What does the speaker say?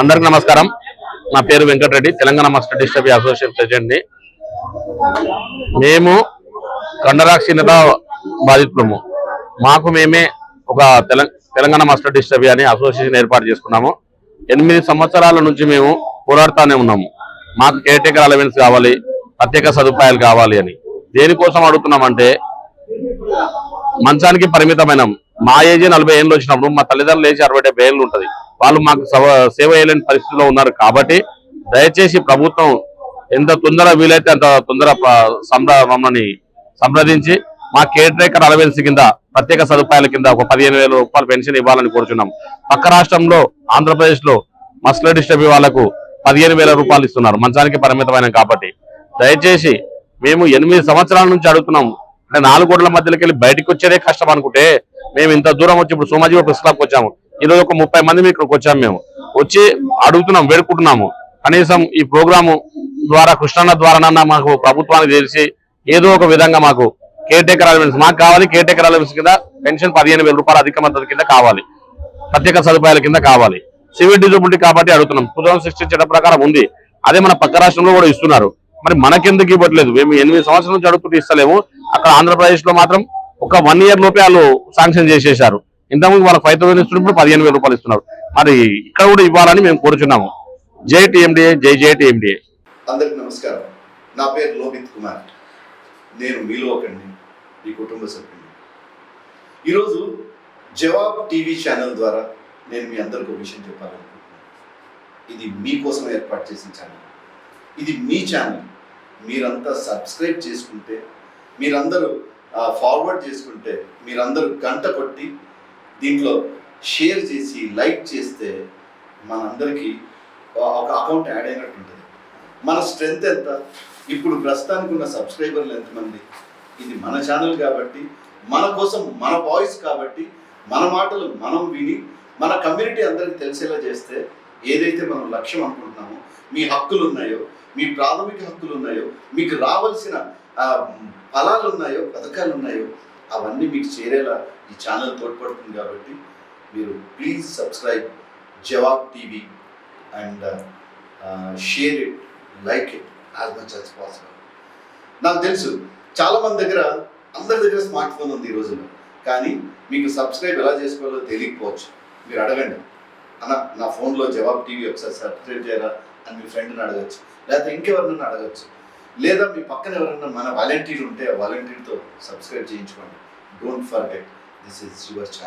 అందరికి నమస్కారం. నా పేరు Venkatareddy Telangana muscular dystrophy association ప్రెసిడెంట్ని. మేము కండరాక్షీణత బాధితులము. మాకు మేమే ఒక తెలంగాణ మాస్టర్ డిస్టర్బీ అని అసోసియేషన్ ఏర్పాటు చేసుకున్నాము. ఎనిమిది సంవత్సరాల నుంచి మేము పోరాడుతూనే ఉన్నాము. మాకు కేర్టేకర్ అలవెన్స్ కావాలి ప్రత్యేక సదుపాయాలు కావాలి అని. దేనికోసం అడుగుతున్నామంటే మంచానికి పరిమితమైన మా ఏజీ నలభై ఏళ్ళు వచ్చినప్పుడు మా తల్లిదండ్రులు ఏజీ అరవై డెబ్బై ఏళ్ళు ఉంటుంది. వాళ్ళు మాకు సేవ చేయలేని పరిస్థితిలో ఉన్నారు కాబట్టి దయచేసి ప్రభుత్వం ఎంత తొందర వీలైతే అంత తొందర సంప్ర మమ్మల్ని సంప్రదించి మా కేర్ టేకర్ అలవెన్స్ కింద ప్రత్యేక సదుపాయాల కింద ఒక పదిహేను వేల రూపాయలు పెన్షన్ ఇవ్వాలని కోరుచున్నాం. పక్క రాష్ట్రంలో ఆంధ్రప్రదేశ్లో మస్ల డిస్టర్బీ వాళ్ళకు పదిహేను వేల రూపాయలు ఇస్తున్నారు. మంచానికి పరిమితమైన కాబట్టి దయచేసి మేము ఎనిమిది సంవత్సరాల నుంచి అడుగుతున్నాం. అంటే నాలుగు కోట్ల మధ్యలోకి వెళ్ళి బయటకు వచ్చేదే కష్టం అనుకుంటే మేము ఇంత దూరం వచ్చి ఇప్పుడు సోమాజీ ప్రెస్ క్లబ్కి వచ్చాము. ఈరోజు ఒక ముప్పై మంది ఇక్కడికి వచ్చాము మేము. వచ్చి అడుగుతున్నాం వేడుకుంటున్నాము. కనీసం ఈ ప్రోగ్రాము ద్వారా కృష్ణన్న ద్వారానన్నా మాకు ప్రభుత్వానికి తెలిసి ఏదో ఒక విధంగా మాకు కేర్ టేకర్ అలవెన్స్ మాకు కావాలి. కేర్ టేకర్ అలవెన్స్ కింద పెన్షన్ పదిహేను వేల రూపాయలు అధిక మద్దతు కింద కావాలి. ప్రత్యేక సదుపాయాల కింద కావాలి. సివిల్ డిజబిలిటీ కాబట్టి అడుగుతున్నాం. టూ థౌసండ్ సిక్స్టీన్ ప్రకారం ఉంది. అదే మన పక్క రాష్ట్రంలో కూడా ఇస్తున్నారు. మరి మనకెందుకు ఇవ్వట్లేదు? మేము ఎనిమిది సంవత్సరాల నుంచి అడుగుతుంటే ఇస్తలేము. అక్కడ ఆంధ్రప్రదేశ్లో మాత్రం ఒక వన్ ఇయర్ లోపే వాళ్ళు శాంక్షన్ చేసేశారు. ఇంతకుముందు వాళ్ళకి ఫైవ్ థౌసండ్ ఇస్తున్నప్పుడు పదిహేను వేల రూపాయలు ఇస్తున్నారు. మరి ఇక్కడ కూడా ఇవ్వాలని మేము కోరుచున్నాము. జై టీఎండిఏ జై జై టీఎండిఏ. అందరికి నమస్కారం. నా పేరు లోహిత్ కుమార్. నేను మీలో ఒకండి మీ కుటుంబ సభ్యుని ఈరోజు జవాబ్ టీవీ ఛానల్ ద్వారా నేను మీ అందరికి ఒక విషయం చెప్పాలనుకుంటున్నాను. ఇది మీకోసం ఏర్పాటు చేసిన ఛానల్. ఇది మీ ఛానల్. మీరంతా సబ్స్క్రైబ్ చేసుకుంటే మీరందరూ ఫార్వర్డ్ చేసుకుంటే మీరందరూ గంట కొట్టి దీంట్లో షేర్ చేసి లైక్ చేస్తే మనందరికీ ఒక అకౌంట్ యాడ్ అయినట్టు ఉంటుంది. మన స్ట్రెంగ్త్ ఎంత? ఇప్పుడు ప్రస్తుతానికి ఉన్న సబ్స్క్రైబర్లు ఎంతమంది? ఇది మన ఛానల్ కాబట్టి మన కోసం మన వాయిస్ కాబట్టి మన మాటలు మనం విని మన కమ్యూనిటీ అందరికి తెలిసేలా చేస్తే ఏదైతే మనం లక్ష్యం అనుకుంటున్నామో మీ హక్కులు ఉన్నాయో మీ ప్రాథమిక హక్కులు ఉన్నాయో మీకు రావాల్సిన ఫలాలు ఉన్నాయో పథకాలు ఉన్నాయో అవన్నీ మీకు చేరేలా ఈ ఛానల్ తోడ్పడుతుంది కాబట్టి మీరు please subscribe Jawab TV and share it like it as much as possible నాకు తెలుసు చాలామంది దగ్గర అందరి దగ్గర స్మార్ట్ ఫోన్ ఉంది ఈ రోజుల్లో. కానీ మీకు సబ్స్క్రైబ్ ఎలా చేసుకోవాలో తెలియకపోవచ్చు. మీరు అడగండి. అన్న నా ఫోన్లో జవాబ్ టీవీ ఒకసారి సబ్స్క్రైబ్ చేయరా అని మీ ఫ్రెండ్ని అడగచ్చు. లేకపోతే ఇంకెవరినైనా అడగచ్చు. లేదా మీ పక్కన ఎవరైనా మన వాలంటీర్ ఉంటే ఆ వాలంటీర్తో సబ్స్క్రైబ్ చేయించుకోండి. Don't forget this is your channel